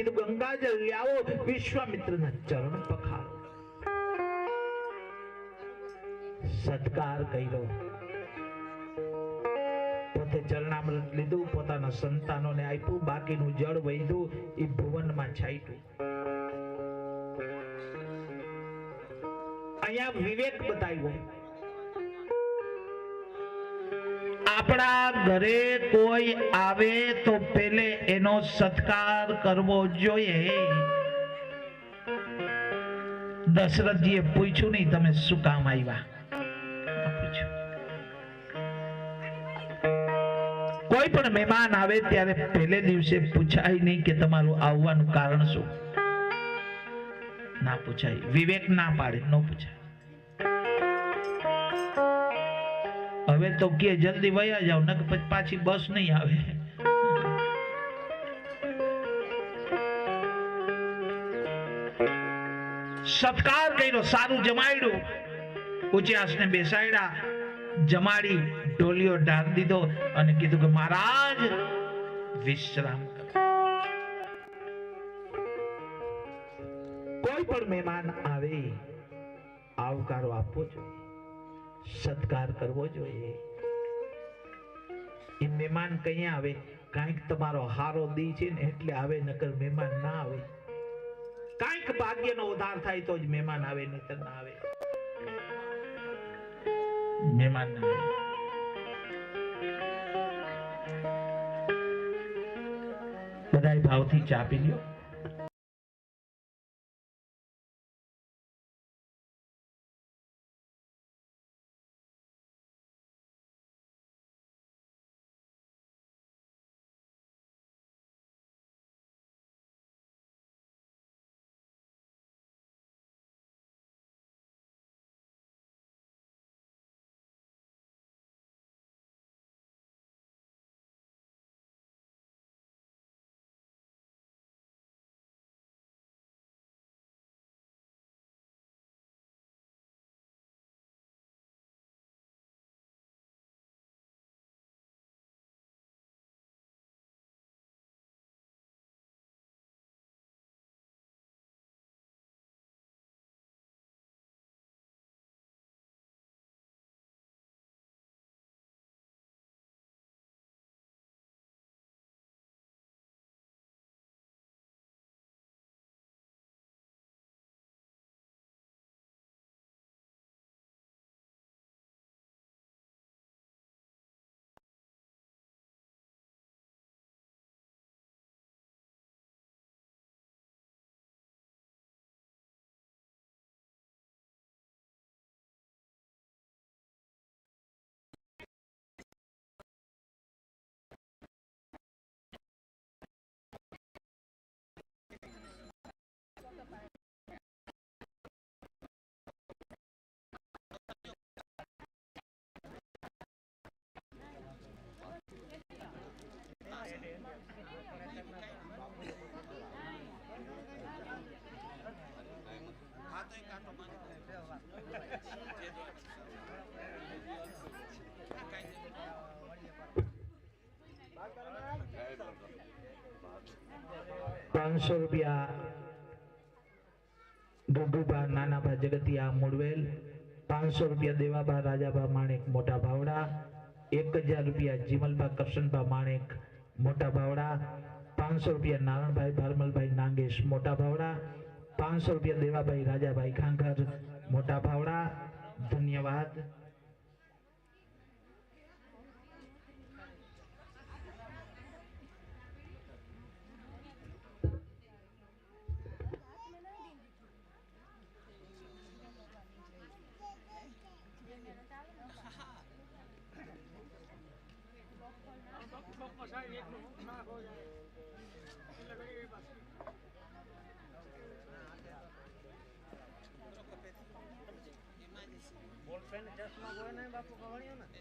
કીધું ગંગાજળ લાવો વિશ્વામિત્રના ચરણ પખારો સત્કાર કર્યો પોતે ચરણામૃત લીધું, પોતાના સંતાનોને આપ્યું, બાકીનું જળ વહીધું એ ભુવનમાં છાંટ્યું. અહીંયા વિવેક બતાવ્યો. આપણા ઘરે કોઈ આવે તો પેલે એનો સત્કાર કરવો જોઈએ. દશરથજીએ પૂછ્યું નહીં, તમે શું કામ આવ્યા? કોઈ પણ મહેમાન આવે ત્યારે પહેલે દિવસે પૂછાય નહીં કે તમારું આવવાનું કારણ શું? ના પૂછાય. વિવેક ના પાડે, ન પૂછાય. હવે તો કે જલ્દી વયા જાવ નકર પછી બસ નહીં આવે. સત્કાર કર્યો, સારું જમાડ્યું. ઉચ્યાસને બેસાડ્યા, જમાડી, ઢોલિયો ઢાર દીધો અને કીધું કે મહારાજ, વિશ્રામ કોઈ પણ મહેમાન આવે, આવકારો આપવો જોઈએ. સત્કાર કરવો જોઈએ. એ મહેમાન કઈ આવે? કાંઈક તમારો હારો દી છે ને એટલે આવે, નકર મહેમાન ના આવે. કાંઈક ભાગ્યનો ઉધાર થાય તો જ મહેમાન આવે નહીતર ના આવે. મહેમાન ના આવે. બધાય ભાવથી ચા પી લ્યો. પાંચસો રૂપિયા. ગુગુભા નાનાભા જગતિયા મુડવેલ પાંચસો રૂપિયા દેવાભા રાજાભા માણેક મોટા ભાવડા. એક હજાર રૂપિયા જીમલભા કરશનભા માણેક મોટા ભાવડા. પાંચસો રૂપિયા નારણભાઈ ભારમલભાઈ નાગેશ મોટા ભાવડા. પાંચસો રૂપિયા દેવાભાઈ રાજાભાઈ ખાંખર મોટા ભાવડા. ધન્યવાદ. Antonio Mendez.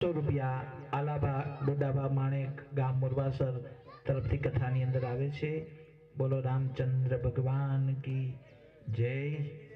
સો રૂપિયા આલાબા ડોડાબા માણેક ગામ મુરવાસર તરફથી કથાની અંદર આવે છે. બોલો રામચંદ્ર ભગવાન કી જય. કે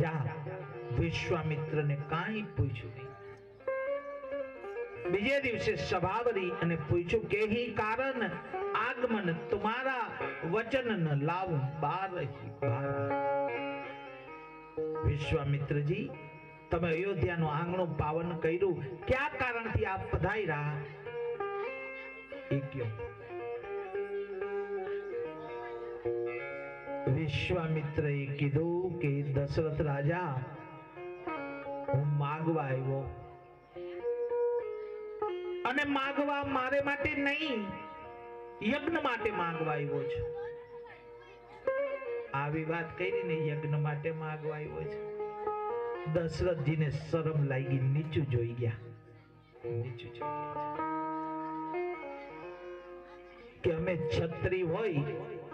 રાજા વિશ્વામિત્રને કાંઈ પૂછ્યું નહીં. બીજે દિવસે સભા ભરી અને પૂછ્યું કે, હી કારણ, આગમન તમારા વચન ન લાવ બાર વિશ્વામિત્રજી, તમે અયોધ્યાનું આંગણું પાવન કર્યું. કયા કારણથી આપ પધાર્યા એ કયો વિશ્વામિત્રએ કીધું કે દશરથ રાજા, હું માગવા આવ્યો. અને માગવા મારે માટે નહીં, યજ્ઞ માટે માગવા આવ્યો છે. આવી વાત કરી ને યજ્ઞ માટે માગવા આવ્યો છે. દશરથજીને શરમ લાગી, નીચું જોઈ ગયા. નીચું જોઈ ગયા કે અમે છત્રી હોય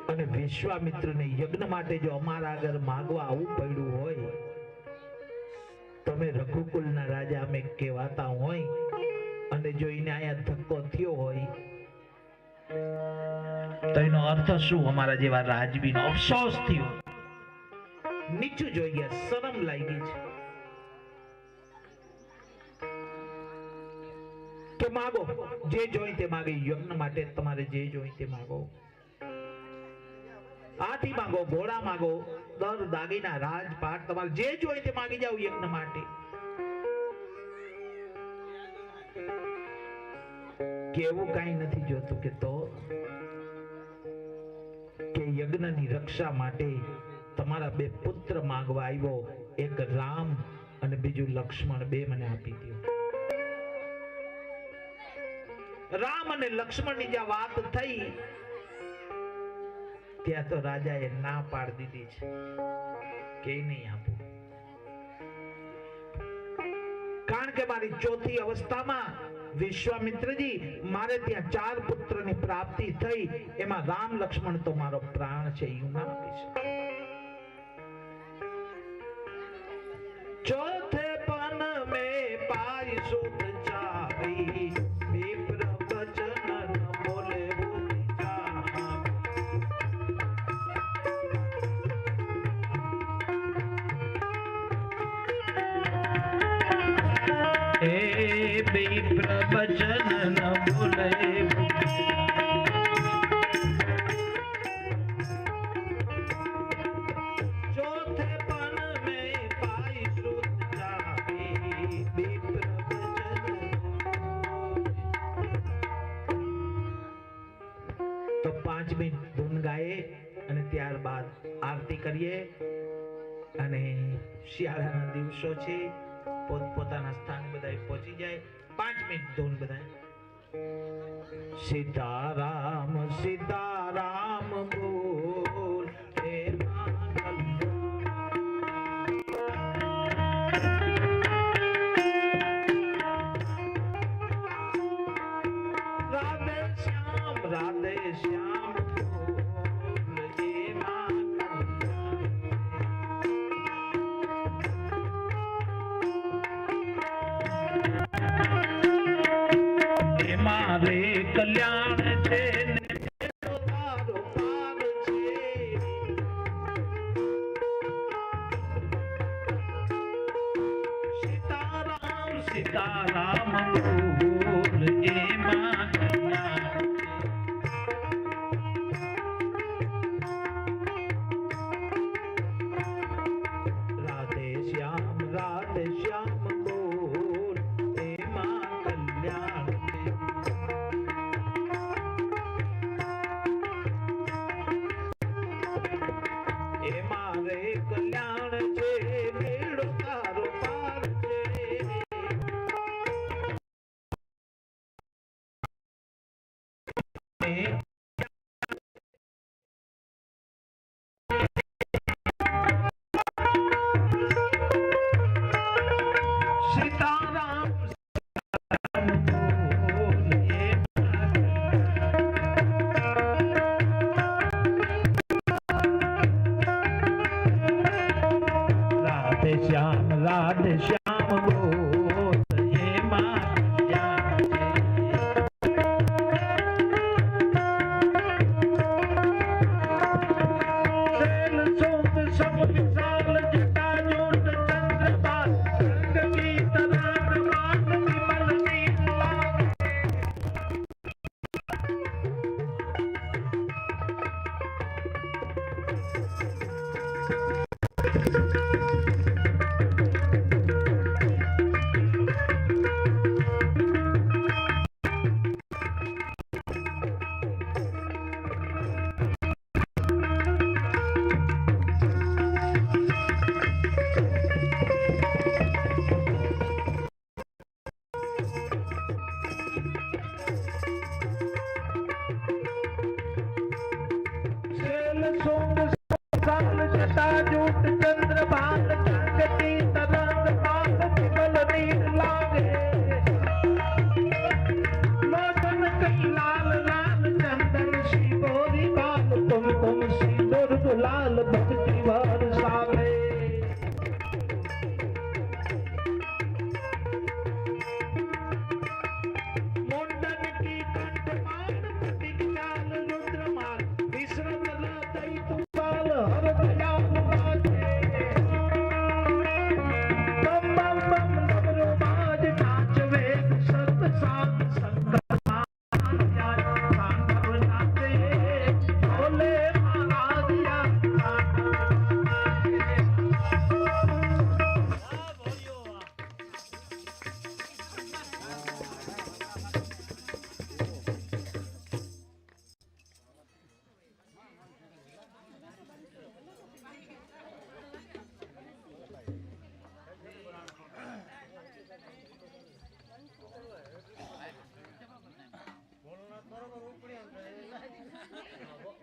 અને વિશ્વામિત્રને યજ્ઞ માટે જો અમારા આગળ માગવા આવું પડ્યું હોય, તમે રઘુકુલના રાજા અમે કહેવાતા હોય, અને જો એને અહીંયા ધક્કો થયો હોય, તો એનો અર્થ શું? અમારા જેવા રાજવીનો અફસોસ થયો. નીચું જોઈ ગયા, શરમ લાગી છે. કે માગો, જે જોઈ તે માગે, યજ્ઞ માટે તમારે જે જોઈ તે માગો. હાથી માંગો, ઘોડા માંગો, દર દાગીના રાજપાટ તમારે જે જોઈએ તે માગી જાવ યજ્ઞ માટે. કેવું કઈ નથી જોતું કે તો કે યજ્ઞની રક્ષા માટે તમારા બે પુત્ર માંગવા આવ્યો, એક રામ અને બીજું લક્ષ્મણ, બે મને આપી દો રામ અને લક્ષ્મણની જ્યાં વાત થઈ ત્યાં તો રાજાએ ના પાડ દીધી છે. કે નહીં આપું? કારણ કે મારી ચોથી અવસ્થામાં વિશ્વામિત્રજી, મારે ત્યાં ચાર પુત્રની પ્રાપ્તિ થઈ. એમાં રામ લક્ષ્મણ તો મારો પ્રાણ છે, એવું નામ છે ચોથે પણ મેં પાઈશું પાંચ મિનિટ ધૂન ગાઈએ અને ત્યારબાદ આરતી કરીએ. અને શિયાળાના દિવસો છે પોતપોતાના સ્થાન બધા પહોંચી જાય. પાંચ મિનિટ ધૂન બધા સીતારામ સીતારામ Thank.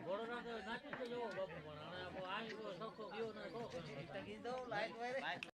ઘોડો નાખી જવો બાપુ પણ આને આખો આવી ગયો સખો ગયો લાઈટ